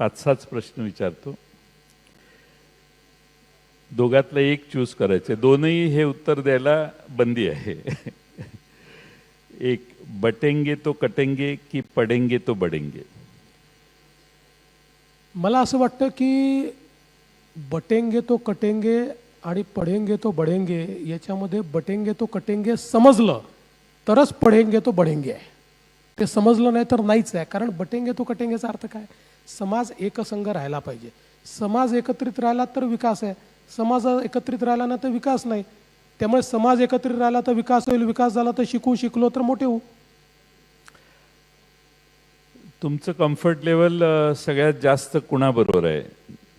पाच सहाच प्रश्न विचारतो. दोघातलं एक चूज करायचे. दोनही हे उत्तर द्यायला बंदी आहे. एक बटेंगे तो कटेंगे की पडेंगे तो बडेंगे? मला असं वाटतं की बटेंगे तो कटेंगे आणि पढेंगे तो बढेंगे याच्यामध्ये बटेंगे तो कटेंगे समजलं तरच पढेंगे तो बढेंगे आहे. ते समजलं नाही तर नाहीच आहे. कारण बटेंगे तो कटेंगेचा अर्थ काय? समाज एकसंघ राहायला पाहिजे. समाज एकत्रित राहिला तर विकास आहे. समाज एकत्रित राहिला ना तर विकास नाही. त्यामुळे समाज एकत्रित राहिला तर विकास होईल विकास झाला तर शिकू शिकलो तर मोठे होऊ. तुमचं कम्फर्ट लेवल सगळ्यात जास्त कुणाबरोबर आहे?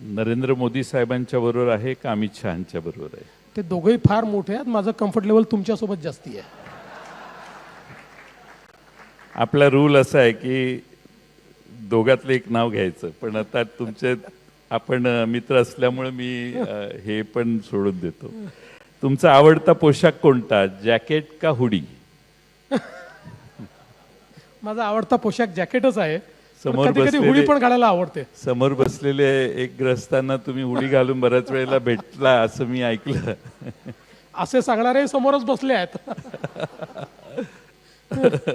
नरेंद्र मोदी साहेबांच्या बरोबर आहे का अमित शहाच्या बरोबर आहे? ते दोघंही फार मोठे आहेत. माझं कम्फर्ट लेवल तुमच्यासोबत जास्ती आहे. आपला रूल असा आहे की दोघातलं एक नाव घ्यायचं. पण आता तुमचे आपण मित्र असल्यामुळे मी हे पण सोडून देतो. तुमचा आवडता पोशाख कोणता? जॅकेट का हुडी? माझा आवडता पोशाख जॅकेटच आहे. समोर हुडी पण घालायला आवडते. समोर बसलेले एक ग्रस्तांना तुम्ही हुडी घालून बऱ्याच वेळेला भेटला असं मी ऐकलं. असे सांगणारे समोरच बसले आहेत.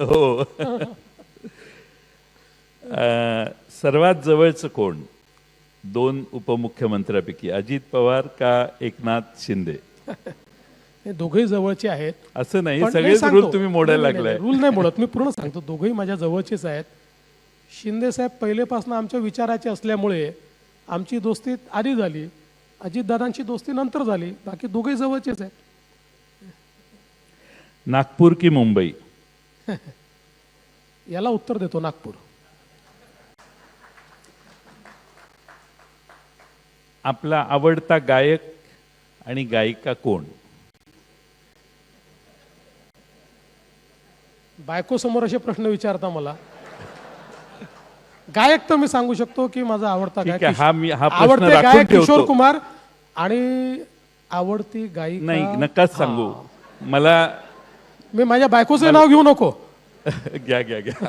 हो. सर्वात जवळचं कोण? दोन उपमुख्यमंत्र्यापैकी अजित पवार का एकनाथ शिंदे? हे दोघेही जवळचे आहेत. असं नाही पण सगळेच. रूल तुम्ही मोडायला नाही, नाही, लागलाय. नाही, रूल नाही मोडत. मी पूर्ण सांगतो. दोघेही माझ्या जवळचेच आहेत. शिंदे साहेब पहिलेपासून आमच्या विचाराचे असल्यामुळे आमची दोस्ती आधी झाली. अजितदादांची दोस्ती नंतर झाली. बाकी दोघेही जवळचेच आहेत. नागपूर की मुंबई? याला उत्तर देतो नागपूर. आपला आवडता गायक आणि गायिका कोण? बायको समोर असे प्रश्न विचारता मला. गायक तर मी सांगू शकतो की माझा आवडता ठीक गायक हा मी हा प्रश्न आवडते राखून गायक किशोर कुमार आणि आवडती गायिका नाही नकाच सांगू. मला मी माझ्या बायकोचं नाव घेऊ नको. घ्या घ्या घ्या.